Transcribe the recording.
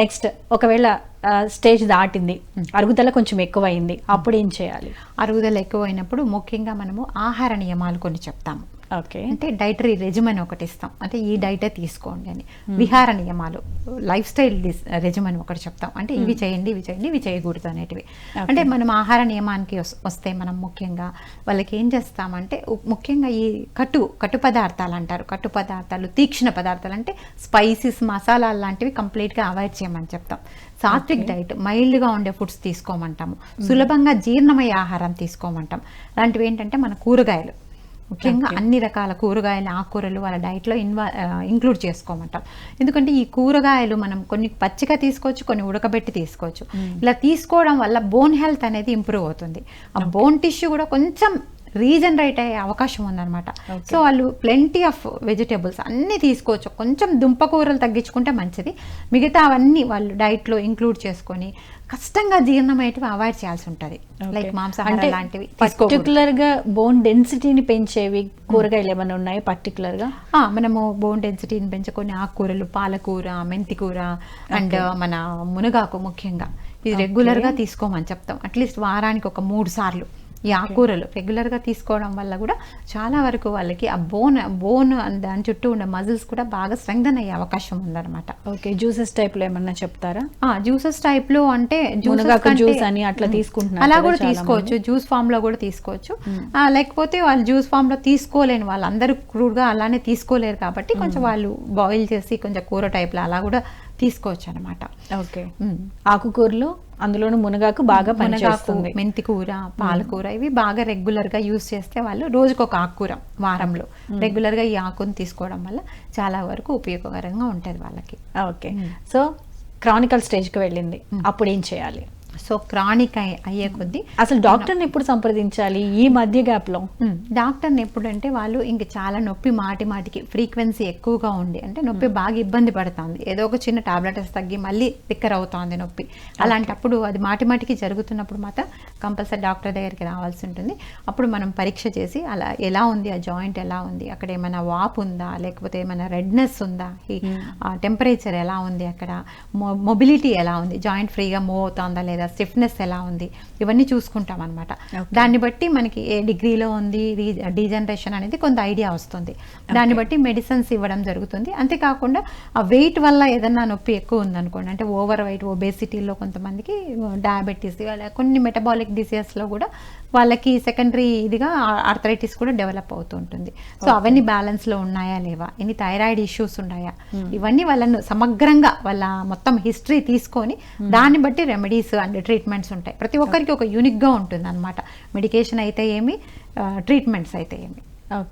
Next ఒకవేళ stage దాటింది అరుగుదల కొంచెం ఎక్కువైంది అప్పుడు ఏం చేయాలి? అరుగుదల ఎక్కువైనప్పుడు ముఖ్యంగా మనము ఆహార నియమాలు కొన్ని చెప్తాము. అంటే డైటరీ రెజిమెన్ ఒకటి ఇస్తాం. అంటే ఈ డైటే తీసుకోండి అని. విహార నియమాలు లైఫ్ స్టైల్ రెజిమెన్ ఒకటి చెప్తాం. అంటే ఇవి చేయండి ఇవి చేయండి ఇవి చేయకూడదు అనేటివి. అంటే మనం ఆహార నియమానికి వస్- వస్తే మనం ముఖ్యంగా వాళ్ళకి ఏం చేస్తామంటే ముఖ్యంగా ఈ కట్టు కట్టు పదార్థాలు అంటారు. కట్టు పదార్థాలు తీక్షణ పదార్థాలు అంటే స్పైసెస్ మసాలాలు లాంటివి కంప్లీట్గా అవాయిడ్ చేయమని చెప్తాం. సాత్విక్ డైట్ మైల్డ్గా ఉండే ఫుడ్స్ తీసుకోమంటాము. సులభంగా జీర్ణమయ్యే ఆహారం తీసుకోమంటాం. అలాంటివి ఏంటంటే మన కూరగాయలు. ముఖ్యంగా అన్ని రకాల కూరగాయలు ఆకుకూరలు వాళ్ళ డైట్లో ఇన్వా ఇంక్లూడ్ చేసుకోమంటాం. ఎందుకంటే ఈ కూరగాయలు మనం కొన్ని పచ్చిగా తీసుకోవచ్చు కొన్ని ఉడకబెట్టి తీసుకోవచ్చు. ఇలా తీసుకోవడం వల్ల బోన్ హెల్త్ అనేది ఇంప్రూవ్ అవుతుంది. ఆ బోన్ టిష్యూ కూడా కొంచెం రీజనరేట్ అయ్యే అవకాశం ఉందన్నమాట. సో వాళ్ళు ప్లెంటీ ఆఫ్ వెజిటేబుల్స్ అన్నీ తీసుకోవచ్చు. కొంచెం దుంపకూరలు తగ్గించుకుంటే మంచిది. మిగతా అవన్నీ వాళ్ళు డైట్లో ఇంక్లూడ్ చేసుకొని కష్టంగా జీర్ణమయ్యేటివి అవాయిడ్ చేయాల్సి ఉంటుంది. లైక్ మాంసాహారం లాంటివి. పర్టికులర్గా బోన్ డెన్సిటీని పెంచేవి కూరగాయలు ఏమైనా ఉన్నాయి పర్టికులర్గా మనము బోన్ డెన్సిటీని పెంచుకొని ఆకుకూరలు పాలకూర మెంతికూర అండ్ మన మునగాకు ముఖ్యంగా. ఇది రెగ్యులర్గా తీసుకోమని చెప్తాం. అట్లీస్ట్ వారానికి ఒక మూడు సార్లు. ఈ ఆకుకూరలు రెగ్యులర్గా తీసుకోవడం వల్ల కూడా చాలా వరకు వాళ్ళకి ఆ బోన్ బోన్ దాని చుట్టూ ఉండే మజిల్స్ కూడా బాగా స్ట్రెంగ్థన్ అయ్యే అవకాశం ఉందన్నమాట. ఓకే జ్యూసెస్ టైప్లో ఏమన్నా చెప్తారా? జ్యూసెస్ టైప్లో అంటే జ్యూస్ అని అట్లా తీసుకుంటున్నారు అలా కూడా తీసుకోవచ్చు జ్యూస్ ఫామ్లో కూడా తీసుకోవచ్చు. లేకపోతే వాళ్ళు జ్యూస్ ఫామ్లో తీసుకోలేని వాళ్ళు అందరూ క్రూడ్గా అలానే తీసుకోలేరు కాబట్టి కొంచెం వాళ్ళు బాయిల్ చేసి కొంచెం కూర టైప్లో అలా కూడా తీసుకోవచ్చు అనమాట ఓకే ఆకుకూరలు అందులోను మునగాకు బాగా పనిచేస్తుంది. మెంతి కూర పాలకూర ఇవి బాగా రెగ్యులర్గా యూస్ చేస్తే వాళ్ళు రోజుకు ఒక ఆకుకూర వారంలో. రెగ్యులర్గా ఈ ఆకుని తీసుకోవడం వల్ల చాలా వరకు ఉపయోగకరంగా ఉంటది వాళ్ళకి. ఓకే. సో క్రానికల్ స్టేజ్కి వెళ్ళింది. అప్పుడు ఏం చేయాలి? సో క్రానిక్ అయ్యే కొద్దీ అసలు డాక్టర్ని ఎప్పుడు సంప్రదించాలి ఈ మధ్య గ్యాప్లో ఉమ్, డాక్టర్ని ఎప్పుడంటే వాళ్ళు ఇంక చాలా నొప్పి మాటి మాటికి ఫ్రీక్వెన్సీ ఎక్కువగా ఉండి అంటే నొప్పి బాగా ఇబ్బంది పడుతుంది. ఏదో ఒక చిన్న టాబ్లెట్స్ తగ్గి మళ్ళీ తిక్కర్ అవుతుంది నొప్పి. అలాంటప్పుడు అది మాటి మాటికి జరుగుతున్నప్పుడు మాత్రం కంపల్సరీ డాక్టర్ దగ్గరికి రావాల్సి ఉంటుంది. అప్పుడు మనం పరీక్ష చేసి అలా ఎలా ఉంది ఆ జాయింట్ ఎలా ఉంది అక్కడ ఏమైనా వాపు ఉందా లేకపోతే ఏమైనా రెడ్నెస్ ఉందా టెంపరేచర్ ఎలా ఉంది అక్కడ మొబిలిటీ ఎలా ఉంది జాయింట్ ఫ్రీగా మూవ్ అవుతుందా లేదా స్టిఫ్నెస్ ఎలా ఉంది ఇవన్నీ చూసుకుంటాం అనమాట దాన్ని బట్టి మనకి ఏ డిగ్రీలో ఉంది డీజనరేషన్ అనేది కొంత ఐడియా వస్తుంది. దాన్ని బట్టి మెడిసిన్స్ ఇవ్వడం జరుగుతుంది. అంతేకాకుండా ఆ వెయిట్ వల్ల ఏదన్నా నొప్పి ఎక్కువ ఉందనుకోండి అంటే ఓవర్ వెయిట్ ఒబేసిటీలో కొంతమందికి డయాబెటీస్ కొన్ని మెటబాలిక్ డిసీజెస్లో కూడా వాళ్ళకి సెకండరీ ఇదిగా ఆర్థరైటిస్ కూడా డెవలప్ అవుతూ ఉంటుంది. సో అవన్నీ బ్యాలెన్స్లో ఉన్నాయా లేవా? ఎన్ని థైరాయిడ్ ఇష్యూస్ ఉన్నాయా? ఇవన్నీ వాళ్ళను సమగ్రంగా వాళ్ళ మొత్తం హిస్టరీ తీసుకొని దాన్ని బట్టి రెమెడీస్ అండ్ ట్రీట్మెంట్స్ ఉంటాయి. ప్రతి ఒక్కరికి ఒక యూనిక్గా ఉంటుంది అనమాట మెడికేషన్ అయితే ఏమి ట్రీట్మెంట్స్ అయితే ఏమి. ఓకే